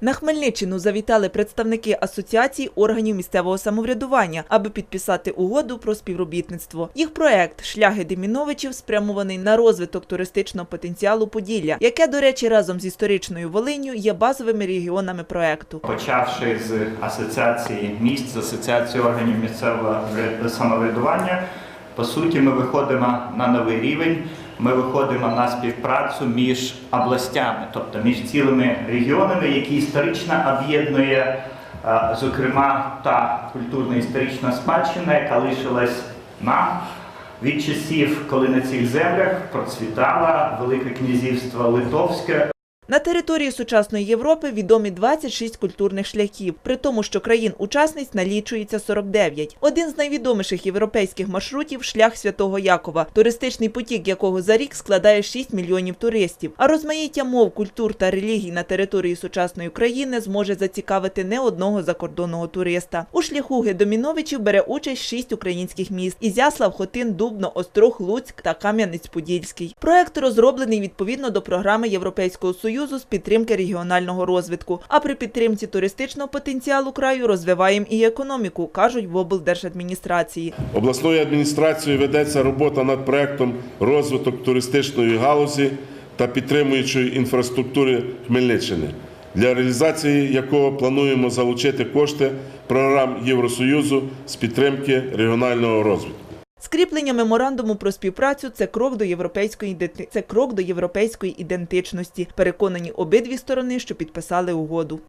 На Хмельниччину завітали представники асоціації органів місцевого самоврядування, аби підписати угоду про співробітництво. Їх проект Шляхи Деміновичів спрямований на розвиток туристичного потенціалу Поділля, яке, до речі, разом з історичною Волинню є базовими регіонами проекту. Почавши з асоціації місць, з асоціації органів місцевого самоврядування, по суті, ми виходимо на новий рівень. Ми виходимо на співпрацю між областями, тобто між цілими регіонами, які історично об'єднує, е, зокрема, та культурно-історична спадщина, яка лишилась нам від часів, коли на цих землях процвітало Велике князівство Литовське, На території сучасної Європи відомі 26 культурних шляхів, при тому, що країн-учасниць налічується 49. Один з найвідоміших європейських маршрутів шлях Святого Якова, туристичний потік якого за рік складає 6 мільйонів туристів. А розмаїття мов, культур та релігій на території сучасної України зможе зацікавити не одного закордонного туриста. У шляху Гедоміновичів бере участь 6 українських міст: Ізяслав, Хотин, Дубно, Острог, Луцьк та Кам'янець-Подільський. Проект розроблений відповідно до програми Європейського союзу з підтримки регіонального розвитку. А при підтримці туристичного потенціалу краю розвиваємо і економіку, кажуть в облдержадміністрації. Обласною адміністрацією ведеться робота над проектом розвиток туристичної галузі та підтримуючої інфраструктури Хмельниччини, для реалізації якого плануємо залучити кошти програм Євросоюзу з підтримки регіонального розвитку. Скріплення меморандуму про співпрацю це крок до європейської це крок до європейської ідентичності. Переконані обидві сторони, що підписали угоду.